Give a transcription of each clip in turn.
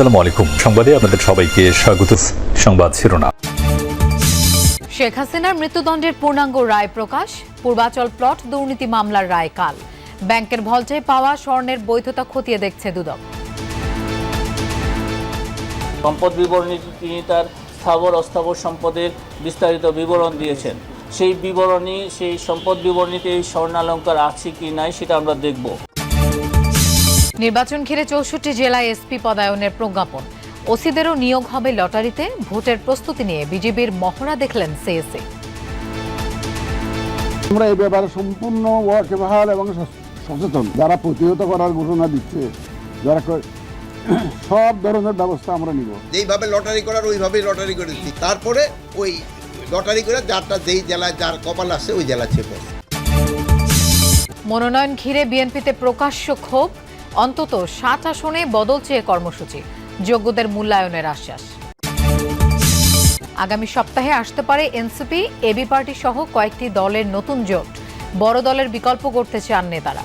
আসসালামু আলাইকুম। সংবাদে আপনাদের সবাইকে স্বাগত। সংবাদ শিরোনাম। শেখ হাসিনার মৃত্যুদণ্ডের পূর্ণাঙ্গ রায় প্রকাশ পূর্বাচল প্লট দুর্নীতি মামলার রায় কাল। ব্যাংকের ভল্টে পাওয়া স্বর্ণের বৈধতা খতিয়ে দেখছে দুদক। সম্পদ বিবরণীতে তিনি তার স্থাবর অস্থাবর সম্পদের বিস্তারিত বিবরণ দিয়েছেন। সেই বিবরণী সেই সম্পদ বিবরণীতে এই স্বর্ণালঙ্কার আছে কি নাই সেটা আমরা দেখব। নির্বাচন ঘিরে চৌষট্টি জেলায় এসপি পদায়নের প্রজ্ঞাপন। ওসিদেরও নিয়োগ হবে লটারিতে। ভোটের প্রস্তুতি নিয়ে বিজেপির মহড়া দেখলেন সিএসি আমরা এই ব্যাপারে সম্পূর্ণ ওয়াকিবহাল এবং সচেতন। যারা প্রতিহত করার ঘোষণা দিচ্ছে যারা সব ধরনের ব্যবস্থা আমরা নিব। যেইভাবে লটারি করার ওইভাবেই লটারি করেছি তারপরে ওই লটারি করে যারটা যেই জেলায় যার কপাল আছে ওই জেলা চেপে মনোনয়ন ঘিরে বিএনপিতে প্রকাশ্য ক্ষোভ। অন্তত সাত আসনে বদল চেয়ে কর্মসূচি। যোগ্যদের মূল্যায়নের আশ্বাস। আগামী সপ্তাহে আসতে পারে এনসিপি এবি পার্টি সহ কয়েকটি দলের নতুন জোট। বড় দলের বিকল্প করতে চান নেতারা।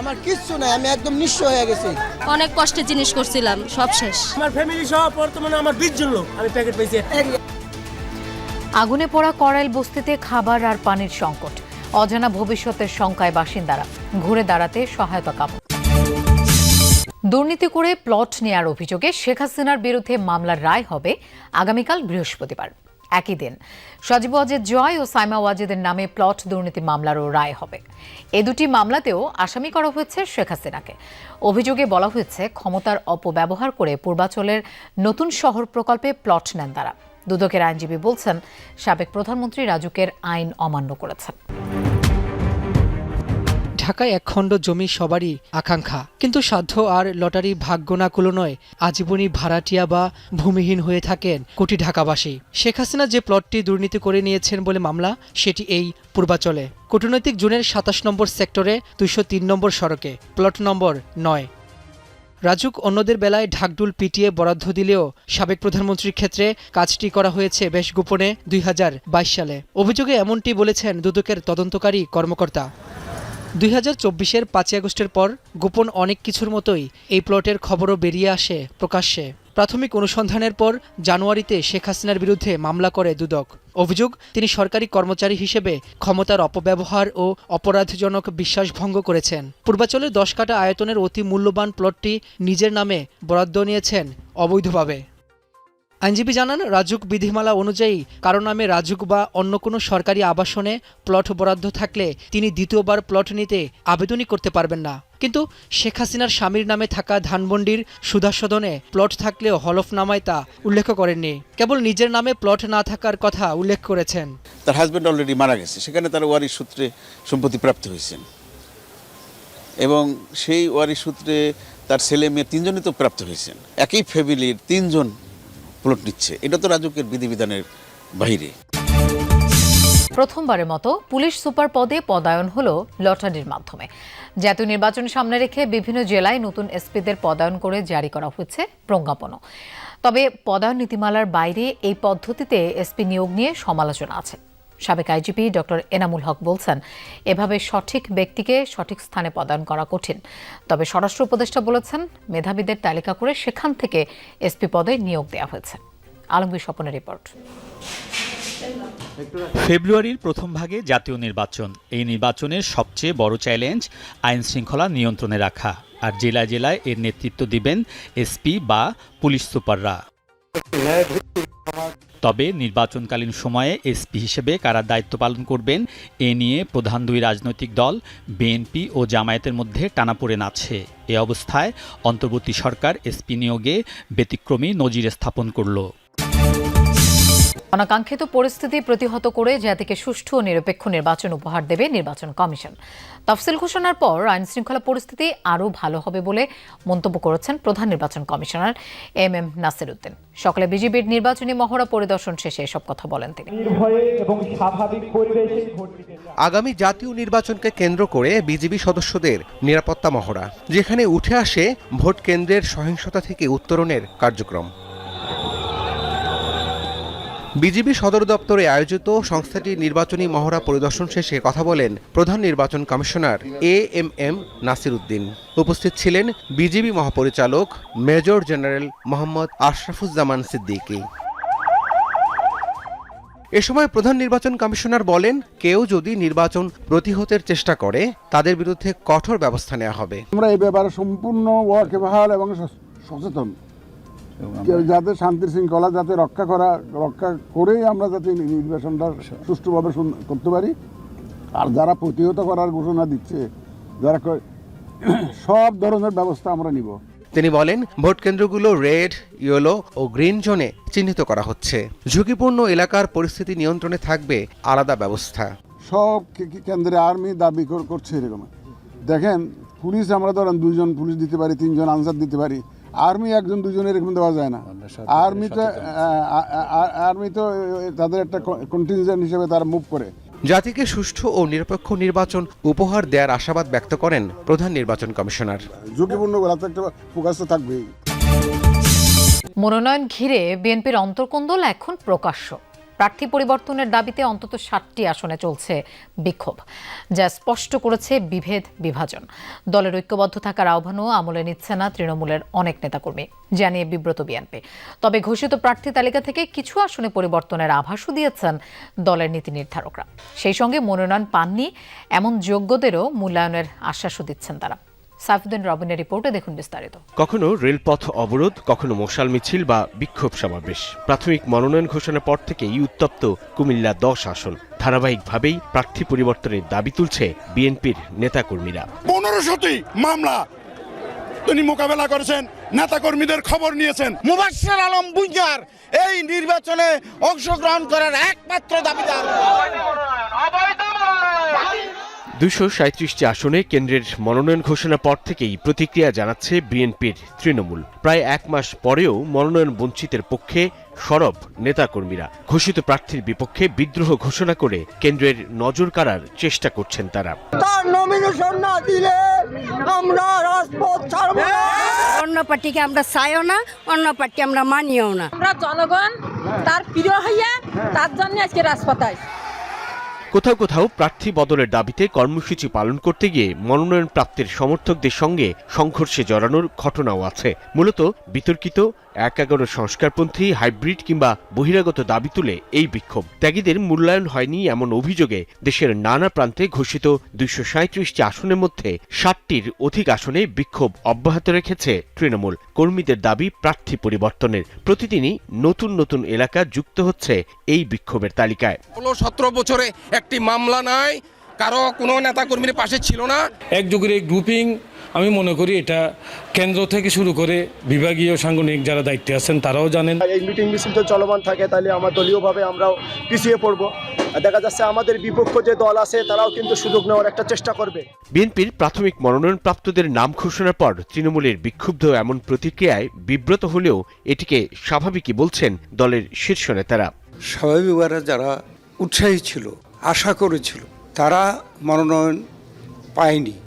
আমার কিচ্ছু নাই আমি একদম নিঃস্ব হয়ে গেছি। অনেক কষ্টে জিনিস করছিলাম সব শেষ। আমার ফ্যামিলি সহ বর্তমানে আমার বিশ জন লোক আমি প্যাকেট পেয়েছি আগুনে পোড়া করাইল বস্তিতে খাবার আর পানির সংকট। অজানা ভবিষ্যতের শঙ্কায় বাসিন্দারা ঘুরে দাঁড়াতে সহায়তা কামনা। দুর্নীতি করে প্লট নেয়ার অভিযোগে শেখ হাসিনার বিরুদ্ধে মামলার রায় হবে আগামীকাল বৃহস্পতিবার। একই দিন, সজীব ওয়াজেদ জয় ও সাইমা ওয়াজেদের নামে প্লট দুর্নীতি মামলারও রায় হবে। এ দুটি মামলাতেও আসামি করা হয়েছে শেখ হাসিনাকে। অভিযোগে বলা হয়েছে, ক্ষমতার অপব্যবহার করে পূর্বাচলের নতুন শহর প্রকল্পে প্লট নেন তারা। দুদকের আইনজীবী বলছেন, সাবেক প্রধানমন্ত্রী রাজুকের আইন অমান্য করেছেন। ঢাকায় একখণ্ড জমি সবারই আকাঙ্ক্ষা। কিন্তু সাধ্য আর লটারি ভাগ্য না কুলোনয় আজীবনই ভাড়াটিয়া বা ভূমিহীন হয়ে থাকেন কোটি ঢাকাবাসী। শেখ হাসিনা যে প্লটটি দুর্নীতি করে নিয়েছেন বলে মামলা, সেটি এই পূর্বাচলে। কূটনৈতিক জোনের সাতাশ নম্বর সেক্টরে দুইশো তিন নম্বর সড়কে, প্লট নম্বর নয়। রাজুক অন্যদের বেলায় ঢাকডুল পিটিয়ে বরাদ্দ দিলেও সাবেক প্রধানমন্ত্রীর ক্ষেত্রে কাজটি করা হয়েছে বেশ গোপনে দুই হাজার বাইশ সালে। অভিযোগে এমনটি বলেছেন দুদকের তদন্তকারী কর্মকর্তা। দুই হাজার চব্বিশের পাঁচই আগস্টের পর গোপন অনেক কিছুর মতোই এই প্লটের খবরও বেরিয়ে আসে প্রকাশ্যে। প্রাথমিক অনুসন্ধানের পর জানুয়ারিতে শেখ হাসিনার বিরুদ্ধে মামলা করে দুদক। অভিযোগ, তিনি সরকারি কর্মচারী হিসেবে ক্ষমতার অপব্যবহার ও অপরাধজনক বিশ্বাসভঙ্গ করেছেন। পূর্বাচলে দশ কাটা আয়তনের অতি মূল্যবান প্লটটি নিজের নামে বরাদ্দ নিয়েছেন অবৈধভাবে। আইনজীবী জানান, রাজুক বিধিমালা অনুযায়ী কারও নামে রাজুক বা অন্য কোনো সরকারি আবাসনে প্লট বরাদ্দ থাকলে তিনি দ্বিতীয়বার প্লট নিতে আবেদনই করতে পারবেন না। কিন্তু শেখ হাসিনার স্বামীর নামে থাকা ধানমন্ডির সুধাসদনে প্লট থাকলেও হলফনামায় তা উল্লেখ করেননি। কেবল নিজের নামে প্লট না থাকার কথা উল্লেখ করেছেন। তার হাজব্যান্ড অলরেডি মারা গেছে। সেখানে তার ওয়ারিশ সূত্রে সম্পত্তি প্রাপ্ত হয়েছেন। এবং সেই ওয়ারিশ সূত্রে তার ছেলে মেয়ে তিনজনই তো প্রাপ্ত হয়েছেন। একই ফ্যামিলির তিনজন প্লট নিচ্ছে। এটা তো রাজুকের বিধিবিধানের বাইরে প্রথমবারের মতো পুলিশ সুপার পদে পদায়ন হল লটারির মাধ্যমে। জাতীয় নির্বাচন সামনে রেখে বিভিন্ন জেলায় নতুন এসপিদের পদায়ন করে জারি করা হয়েছে প্রজ্ঞাপনও। তবে পদায়ন নীতিমালার বাইরে এই পদ্ধতিতে এসপি নিয়োগ নিয়ে সমালোচনা আছে। সাবেক আইজিপি ডক্টর এনামুল হক বলছেন এভাবে সঠিক ব্যক্তিকে সঠিক স্থানে পদায়ন করা কঠিন। তবে স্বরাষ্ট্র উপদেষ্টা বলেছেন মেধাবীদের তালিকা করে সেখান থেকে এসপি পদে নিয়োগ দেওয়া হয়েছে। আলমগীর স্বপনের রিপোর্ট। ফেব্রুয়ারির প্রথম ভাগে জাতীয় নির্বাচন। এই নির্বাচনের সবচেয়ে বড় চ্যালেঞ্জ আইন শৃঙ্খলা নিয়ন্ত্রণে রাখা। আর জেলায় জেলায় এর নেতৃত্ব দিবেন এসপি বা পুলিশ সুপাররা। তবে নির্বাচনকালীন সময়ে এসপি হিসেবে কারা দায়িত্ব পালন করবেন, এ নিয়ে প্রধান দুই রাজনৈতিক দল, বিএনপি ও জামায়াতের মধ্যে টানাপোড়েন আছে। এ অবস্থায় অন্তর্বর্তী সরকার এসপি নিয়োগে ব্যতিক্রমী নজির স্থাপন করল। অনাকাঙ্ক্ষিত পরিস্থিতি প্রতিহত করে জাতিকে সুষ্ঠু ও নিরপেক্ষ নির্বাচন উপহার দেবে নির্বাচন কমিশন। তফসিল ঘোষণার পর আইন শৃঙ্খলা পরিস্থিতি আরও ভালো হবে বলে মন্তব্য করেছেন প্রধান নির্বাচন commissioner M M Nasir Uddin সকালে বিজেপির নির্বাচনী মহড়া পরিদর্শন শেষে এসব কথা বলেন তিনি। আগামী জাতীয় নির্বাচনকে কেন্দ্র করে বিজেপি সদস্যদের নিরাপত্তা মহড়া যেখানে উঠে আসে ভোট কেন্দ্রের সহিংসতা থেকে উত্তরণের কার্যক্রম। বিজিবি সদর দপ্তরে আয়োজিত সংস্থাটির নির্বাচনী মহড়া পরিদর্শন শেষে কথা বলেন প্রধান নির্বাচন commissioner A M M Nasir Uddin উপস্থিত ছিলেন বিজেপি মহাপরিচালক মেজর জেনারেল মোহাম্মদ আশরাফুজ্জামান সিদ্দিকী। এ সময় প্রধান নির্বাচন কমিশনার বলেন, কেউ যদি নির্বাচন প্রতিহতের চেষ্টা করে, তাদের বিরুদ্ধে কঠোর ব্যবস্থা নেওয়া হবে। আমরা এই ব্যাপারে সম্পূর্ণ ওয়াকিবহাল এবং সচেতন। যাতে শান্তি শৃঙ্খলা যাতে রক্ষা করা রক্ষা করেই আমরা যাতে নির্বাচনটা সুষ্ঠুভাবে শুন- করতে পারি। আর যারা প্রতিহত করার ঘোষণা দিচ্ছে যারা সব ধরনের ব্যবস্থা আমরা নিব। তিনি বলেন ভোট কেন্দ্রগুলো রেড ইয়েলো ও গ্রিন জোনে চিহ্নিত করা হচ্ছে। ঝুঁকিপূর্ণ এলাকার পরিস্থিতি নিয়ন্ত্রণে থাকবে আলাদা ব্যবস্থা। সব কে- কে- কেন্দ্রে আর্মি দাবি কর- করছে এরকম। দেখেন পুলিশ আমরা ধরেন দুইজন পুলিশ দিতে পারি তিনজন আনসার দিতে পারি। আর্মি একজন দুজনের এরকম দেওয়া যায় না। আর্মি তো আর্মি তো তাদের একটা কন্টিনজেন্ট হিসেবে তারা মুভ করে। জাতিকে সুষ্ঠু ও নিরপেক্ষ নির্বাচন উপহার দেওয়ার আশাবাদ ব্যক্ত করেন প্রধান নির্বাচন কমিশনার। ঝুঁকিপূর্ণ একটা ফোকাস তো থাকবেই। মনোনয়ন ঘিরে বিএনপির অন্তর্কন্দল এখন প্রকাশ্য। প্রার্থী পরিবর্তনের দাবিতে অন্তত ষাটটি আসনে চলছে বিক্ষোভ, যা স্পষ্ট করেছে বিভেদ বিভাজন। দলের ঐক্যবদ্ধ থাকার আহ্বানও আমলে নিচ্ছে না তৃণমূলের অনেক নেতাকর্মী, জানিয়ে বিব্রত বিএনপি। তবে ঘোষিত প্রার্থী তালিকা থেকে কিছু আসনে পরিবর্তনের আভাসও দিয়েছেন দলের নীতি নির্ধারকরা। সেই সঙ্গে মনোনয়ন পাননি এমন যোগ্যদেরও মূল্যায়নের আশ্বাসও দিচ্ছেন তারা। সাইফুদ্দিন রবিনের রিপোর্টে দেখুন বিস্তারিত। কখনো রেলপথ অবরোধ কখনো মশাল মিছিল বা বিক্ষোভ সমাবেশ। প্রাথমিক মনোনয়ন ঘোষণার পর থেকেই উত্তপ্ত কুমিল্লা দশ আসন। ধারাবাহিকভাবেই প্রার্থী পরিবর্তনের দাবি তুলছে বিএনপির নেতাকর্মীরা। পনেরো পনেরোশোটি মামলা। তিনি মোকাবেলা করেছেন নেতাকর্মীদের খবর নিয়েছেন। মুবাশশির আলম বুঞ্জার এই নির্বাচনে অংশগ্রহণ করার একমাত্র দাবিদার। দুশো সাঁত্রিশটি আসনে কেন্দ্রের মনোনয়ন ঘোষণার পর থেকেই প্রতিক্রিয়া জানাচ্ছে বিএনপির তৃণমূল। প্রায় এক মাস পরেও মনোনয়ন বঞ্চিতের পক্ষে সরব নেতাকর্মীরা। ঘোষিত প্রার্থীর বিপক্ষে বিদ্রোহ ঘোষণা করে কেন্দ্রের নজর কাড়ার চেষ্টা করছেন তারা। তার নমিনেশন না দিলে আমরা রাজপথ ছাড়ব অন্য পার্টিকে আমরা চাইও না অন্য পার্টি আমরা মানিও না। আমরা জনগণ তার প্রিয় হইয়া তার জন্য আজকে রাজপথায় কোথাও কোথাও প্রার্থী বদলের দাবিতে কর্মসূচি পালন করতে গিয়ে মনোনয়ন প্রাপ্তির সমর্থকদের সঙ্গে সংঘর্ষে জড়ানোর ঘটনাও আছে। মূলত বিতর্কিত এক এগারো সংস্কারপন্থী, হাইব্রিড কিংবা বহিরাগত দাবি তুলে এই বিক্ষোভ। ত্যাগীদের মূল্যায়ন হয়নি এমন অভিযোগে দেশের নানা প্রান্তে ঘোষিত দুইশো সাঁত্রিশটি আসনের মধ্যে ষাটটির অধিক আসনে বিক্ষোভ অব্যাহত রেখেছে তৃণমূল। কর্মীদের দাবি প্রার্থী পরিবর্তনের। প্রতিদিনই নতুন নতুন এলাকা যুক্ত হচ্ছে এই বিক্ষোভের তালিকায়। ষোলো সতেরো বছরে একটি মামলা নাই কারও কোনো নেতাকর্মীর পাশে ছিল না। একযোগের এই গ্রুপিং আমি মনে করি এটা কেন্দ্র থেকে শুরু করে বিভাগীয় সাংগঠনিক যারা দায়িত্বে আছেন তারাও জানেন। এই মিটিং মিছিল তো চলমান থাকে তাহলে আমরা দলীয়ভাবে আমরাও পিছিয়ে পড়ব। আর দেখা যাচ্ছে আমাদের বিপক্ষ যে দল আছে তারাও কিন্তু সুযোগ নেওয়ার একটা চেষ্টা করবে। বিএনপির প্রাথমিক মনোনয়নপ্রাপ্তদের নাম ঘোষণার পর তৃণমূলের বিক্ষুব্ধ এমন প্রতিক্রিয়ায় বিব্রত হলেও এটিকে স্বাভাবিকই বলছেন দলের শীর্ষ নেতারা। স্বাভাবিকভাবে যারা উৎসাহী ছিল আশা করেছিল তারা মনোনয়ন পায়নি।